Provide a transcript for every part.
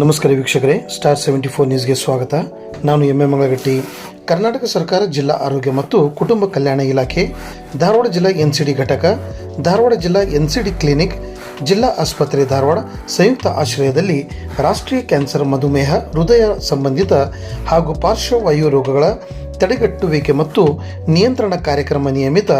ನಮಸ್ಕಾರ ವೀಕ್ಷಕರೇ star seventy four ನ್ಯೂಸ್ಗೆ ಸ್ವಾಗತ. ನಾನು ಎಂ ಎ ಮಂಗಳಗಟ್ಟಿ. ಕರ್ನಾಟಕ ಸರ್ಕಾರ, ಜಿಲ್ಲಾ ಆರೋಗ್ಯ ಮತ್ತು ಕುಟುಂಬ ಕಲ್ಯಾಣ ಇಲಾಖೆ, ಧಾರವಾಡ ಜಿಲ್ಲಾ ಎನ್ ಸಿ ಡಿ ಘಟಕ, ಧಾರವಾಡ ಜಿಲ್ಲಾ ಎನ್ ಸಿ ಡಿ ಕ್ಲಿನಿಕ್, ಜಿಲ್ಲಾ ಆಸ್ಪತ್ರೆ ಧಾರವಾಡ ಸಂಯುಕ್ತ ಆಶ್ರಯದಲ್ಲಿ ರಾಷ್ಟ್ರೀಯ ಕ್ಯಾನ್ಸರ್ ಮಧುಮೇಹ, ಹೃದಯ ಸಂಬಂಧಿತ ಹಾಗೂ ಪಾರ್ಶ್ವವಾಯು ರೋಗಗಳ ತಡೆಗಟ್ಟುವಿಕೆ ಮತ್ತು ನಿಯಂತ್ರಣ ಕಾರ್ಯಕ್ರಮ ನಿಯಮಿತ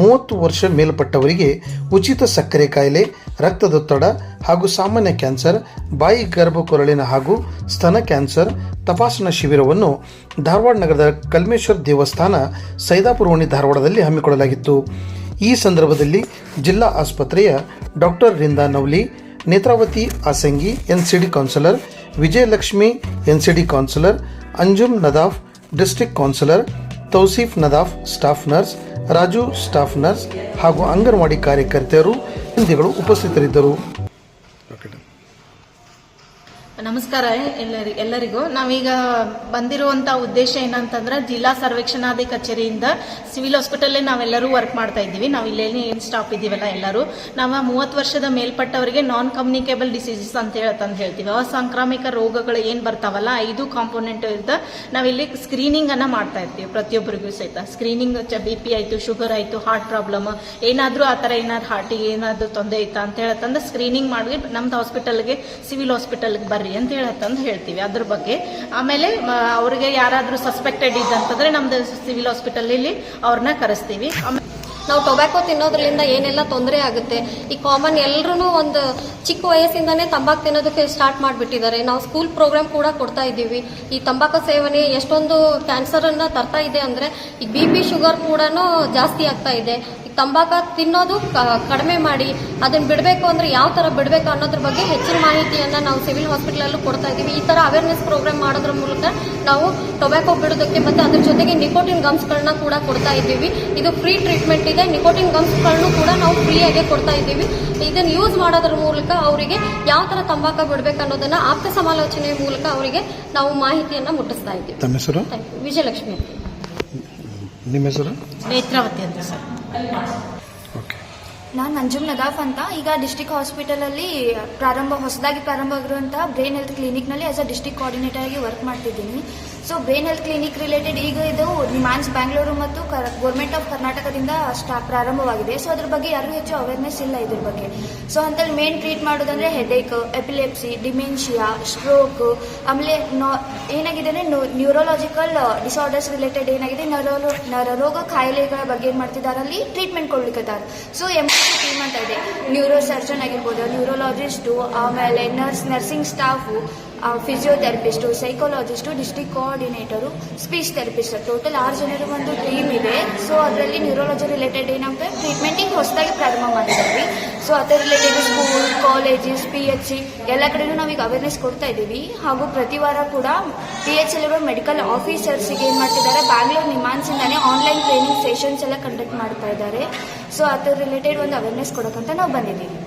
ಮೂವತ್ತು ವರ್ಷ ಮೇಲ್ಪಟ್ಟವರಿಗೆ ಉಚಿತ ಸಕ್ಕರೆ ಕಾಯಿಲೆ ರಕ್ತದೊತ್ತಡ ಹಾಗೂ ಸಾಮಾನ್ಯ ಕ್ಯಾನ್ಸರ್, ಬಾಯಿ ಗರ್ಭಕೊರಳಿನ ಹಾಗೂ ಸ್ತನ ಕ್ಯಾನ್ಸರ್ ತಪಾಸಣಾ ಶಿಬಿರವನ್ನು ಧಾರವಾಡ ನಗರದ ಕಲ್ಮೇಶ್ವರ ದೇವಸ್ಥಾನ ಸೈದಾಪುರವಣಿ ಧಾರವಾಡದಲ್ಲಿ ಹಮ್ಮಿಕೊಳ್ಳಲಾಗಿತ್ತು. ಈ ಸಂದರ್ಭದಲ್ಲಿ ಜಿಲ್ಲಾ ಆಸ್ಪತ್ರೆಯ doctor Rinda Navli, Netravati Asangi N counsellor, Vijayalakshmi N counsellor, Anjum Nadaf, district counsellor, Tauseef Nadaf, staff nurse, Raju, staff nurse ಹಾಗೂ ಅಂಗನವಾಡಿ ಕಾರ್ಯಕರ್ತೆಯರು ಹಿಂದಿಗಳು ಉಪಸ್ಥಿತರಿದ್ದರು. ನಮಸ್ಕಾರ ಎಲ್ಲರಿ, ಎಲ್ಲರಿಗೂ. ನಾವೀಗ ಬಂದಿರುವಂತ ಉದ್ದೇಶ ಏನಂತಂದ್ರೆ ಜಿಲ್ಲಾ ಸರ್ವೇಕ್ಷಣಾಧಿ ಕಚೇರಿಯಿಂದ ಸಿವಿಲ್ ಹಾಸ್ಪಿಟಲ್ ನಾವೆಲ್ಲರೂ ವರ್ಕ್ ಮಾಡ್ತಾ ಇದ್ದೀವಿ. ನಾವು ಇಲ್ಲೇ ಏನ್ ಸ್ಟಾಪ್ ಇದ್ದೀವಲ್ಲ ಎಲ್ಲರೂ. ನಾವು ಮೂವತ್ತು ವರ್ಷದ ಮೇಲ್ಪಟ್ಟವರಿಗೆ ನಾನ್ ಕಮ್ಯುನಿಕೇಬಲ್ ಡಿಸೀಸಸ್ ಅಂತ ಹೇಳ್ತಂದು ಹೇಳ್ತೀವಿ. ಅಸಾಂಕ್ರಾಮಿಕ ರೋಗಗಳು ಏನ್ ಬರ್ತಾವಲ್ಲ, ಐದು ಕಾಂಪೋನೆಂಟ್ ಇದ್ದ ನಾವಿಲ್ಲಿ ಸ್ಕ್ರೀನಿಂಗ್ ಅನ್ನ ಮಾಡ್ತಾ ಇರ್ತೀವಿ ಪ್ರತಿಯೊಬ್ಬರಿಗೂ ಸಹಿತ. ಸ್ಕ್ರೀನಿಂಗ್ ಬಿ ಪಿ ಆಯ್ತು ಶುಗರ್ ಆಯ್ತು ಹಾರ್ಟ್ ಪ್ರಾಬ್ಲಮ್ ಏನಾದರೂ ಆ ಥರ ಏನಾದ್ರು ಹಾರ್ಟಿಗೆ ಏನಾದ್ರು ತೊಂದರೆ ಐತಾ ಅಂತ ಹೇಳತ್ತಂದ್ರೆ ಸ್ಕ್ರೀನಿಂಗ್ ಮಾಡಿ ನಮ್ದು ಹಾಸ್ಪಿಟಲ್ಗೆ ಸಿವಿಲ್ ಹಾಸ್ಪಿಟಲ್ಗೆ ಬರ್ರಿ. ಅಂತ ಹೇಳತ್ತಂದು ಹೇಳ್ತೀವಿ ಅದ್ರ ಬಗ್ಗೆ. ಆಮೇಲೆ ಅವ್ರಿಗೆ ಯಾರಾದ್ರೂ ಸಸ್ಪೆಕ್ಟೆಡ್ ಇದ್ದಂತಂದ್ರೆ ನಮ್ದು ಸಿವಿಲ್ ಹಾಸ್ಪಿಟಲ್ ಅವ್ರನ್ನ ಕರೆಸ್ತೀವಿ. ನಾವು ಟೊಬ್ಯಾಕೋ ತಿನ್ನೋದ್ರಿಂದ ಏನೆಲ್ಲ ತೊಂದರೆ ಆಗುತ್ತೆ? ಈ ಕಾಮನ್ ಎಲ್ಲರೂ ಒಂದು ಚಿಕ್ಕ ವಯಸ್ಸಿಂದಾನೇ ತಂಬಾಕು ತಿನ್ನೋದಕ್ಕೆ ಸ್ಟಾರ್ಟ್ ಮಾಡಿಬಿಟ್ಟಿದ್ದಾರೆ. ನಾವು ಸ್ಕೂಲ್ ಪ್ರೋಗ್ರಾಮ್ ಕೂಡ ಕೊಡ್ತಾ ಇದ್ದೀವಿ. ಈ ತಂಬಾಕು ಸೇವನೆ ಎಷ್ಟೊಂದು ಕ್ಯಾನ್ಸರ್ ಅನ್ನ ತರ್ತಾ ಇದೆ ಅಂದ್ರೆ ಈ ಬಿ ಪಿ ಶುಗರ್ ಕೂಡ ಜಾಸ್ತಿ ಆಗ್ತಾ ಇದೆ. ತಂಬಾಕ ತಿನ್ನೋದು ಕಡಿಮೆ ಮಾಡಿ ಅದನ್ನ ಬಿಡಬೇಕು ಅಂದ್ರೆ ಯಾವ ತರ ಬಿಡಬೇಕು ಅನ್ನೋದ್ರ ಬಗ್ಗೆ ಹೆಚ್ಚಿನ ಮಾಹಿತಿಯನ್ನ ನಾವು ಸಿವಿಲ್ ಹಾಸ್ಪಿಟಲ್ ಕೊಡ್ತಾ ಇದ್ದೀವಿ. ಈ ತರ ಅವೇರ್ನೆಸ್ ಪ್ರೋಗ್ರಾಮ್ ಮಾಡೋದ್ರ ಮೂಲಕ ನಾವು ಟೊಬ್ಯಾಕೋ ಬಿಡೋದಕ್ಕೆ ಮತ್ತೆ ಅದ್ರ ಜೊತೆಗೆ ನಿಕೋಟಿನ್ ಗಮ್ಸ್ಗಳನ್ನ ಕೂಡ ಕೊಡ್ತಾ ಇದ್ದೀವಿ. ಇದು ಫ್ರೀ ಟ್ರೀಟ್ಮೆಂಟ್ ಇದೆ. ನಿಕೋಟಿನ್ ಗಮ್ಸ್ಗಳನ್ನು ಕೂಡ ನಾವು ಫ್ರೀಯಾಗಿ ಕೊಡ್ತಾ ಇದ್ದೀವಿ. ಇದನ್ನ ಯೂಸ್ ಮಾಡೋದ್ರ ಮೂಲಕ ಅವರಿಗೆ ಯಾವ ತರ ತಂಬಾಕ ಬಿಡಬೇಕು ಅನ್ನೋದನ್ನ ಆಪ್ತ ಸಮಾಲೋಚನೆ ಮೂಲಕ ಅವರಿಗೆ ನಾವು ಮಾಹಿತಿಯನ್ನ ಮುಟ್ಟಿಸ್ತಾ ಇದ್ದೀವಿ. ವಿಜಯಲಕ್ಷ್ಮಿ ನಿಮ್ಮ ಹೆಸರು? ನೇತ್ರಾವತಿ ಅಂತ ಸರ್. ಓಕೆ. ನಾನು ಮಂಜುಮ್ ನದಾಫ್ ಅಂತ. ಈಗ ಡಿಸ್ಟಿಕ್ ಹಾಸ್ಪಿಟಲಲ್ಲಿ ಪ್ರಾರಂಭ ಹೊಸದಾಗಿ ಪ್ರಾರಂಭ ಆಗಿರುವಂತಹ ಬ್ರೈನ್ ಹೆಲ್ತ್ ಕ್ಲಿನಿಕ್ನಲ್ಲಿ ಆಸ್ ಅ ಡಿಸ್ಟಿಕ್ ಕೋಆರ್ಡಿನೇಟರ್ ಆಗಿ ವರ್ಕ್ ಮಾಡ್ತಿದ್ದೀನಿ. So brain health clinic related ಈಗ ಇದು ನಿಮಾನ್ಸ್ ಬ್ಯಾಂಗ್ಳೂರು ಮತ್ತು ಗೌರ್ಮೆಂಟ್ ಆಫ್ ಕರ್ನಾಟಕದಿಂದ ಸ್ಟಾ, ಪ್ರಾರಂಭವಾಗಿದೆ. ಸೊ ಅದ್ರ ಬಗ್ಗೆ ಯಾರಿಗೂ ಹೆಚ್ಚು ಅವೇರ್ನೆಸ್ ಇಲ್ಲ ಇದ್ರ ಬಗ್ಗೆ. ಸೊ ಅಂತಲ್ಲಿ ಮೇನ್ ಟ್ರೀಟ್ ಮಾಡೋದಂದ್ರೆ ಹೆಡೇಕ್ ಎಪಿಲೆಪ್ಸಿ ಡಿಮೆನ್ಷಿಯಾ ಸ್ಟ್ರೋಕ್ ಆಮೇಲೆ ಏನಾಗಿದೆ ಅಂದರೆ ನ್ಯೂರೋಲಾಜಿಕಲ್ ಡಿಸಾರ್ಡರ್ಸ್ ರಿಲೇಟೆಡ್ ಏನಾಗಿದೆ ನರರೋ ನರರೋಗ ಕಾಯಿಲೆಗಳ ಬಗ್ಗೆ ಏನು ಮಾಡ್ತಿದ್ದಾರೆ ಅಲ್ಲಿ? ಟ್ರೀಟ್ಮೆಂಟ್ ಕೊಡ್ಲಿಕ್ಕತ್ತಾರೆ ಸೊ ಎಂ ಟೀಮ್ ಅಂತ ಇದೆ. ನ್ಯೂರೋ ಸರ್ಜನ್ ಆಗಿರ್ಬೋದು ನ್ಯೂರೋಲಾಜಿಸ್ಟ್ ಆಮೇಲೆ nurse nursing staff physiotherapist psychologist district coordinator speech therapist total ಆರು ಜನರ ಒಂದು ಟೀಮ್ ಇದೆ. ಸೊ ಅದರಲ್ಲಿ ನ್ಯೂರಾಲಜಿ ರಿಲೇಟೆಡ್ ಏನಂತ ಟ್ರೀಟ್ಮೆಂಟ್ ಈಗ ಹೊಸದಾಗಿ ಪ್ರಾರಂಭ ಮಾಡಿದ್ದೀವಿ. ಸೊ ಅದರ related school colleges P H C ಎಲ್ಲ ಕಡೆಯೂ ನಾವೀಗ ಅವೇರ್ನೆಸ್ ಕೊಡ್ತಾ ಇದ್ದೀವಿ. ಹಾಗೂ ಪ್ರತಿ ವಾರ ಕೂಡ ಪಿ ಎಚ್ ಎಲ್ಲಿರೋ ಮೆಡಿಕಲ್ ಆಫೀಸರ್ಸಿಗೆ ಏನು ಮಾಡ್ತಿದ್ದಾರೆ ಬ್ಯಾಂಗ್ಳೂರ್ ನಿಮಾನ್ಸಿಂದಾನೇ ಆನ್ಲೈನ್ ಟ್ರೈನಿಂಗ್ ಸೆಷನ್ಸ್ ಎಲ್ಲ ಕಂಡಕ್ಟ್ ಮಾಡ್ತಾ ಇದ್ದಾರೆ. ಸೊ ಅದರ ರಿಲೇಟೆಡ್ ಒಂದು ಅವೇರ್ನೆಸ್ ಕೊಡೋಕ್ಕಂತ ನಾವು ಬಂದಿದ್ದೀವಿ.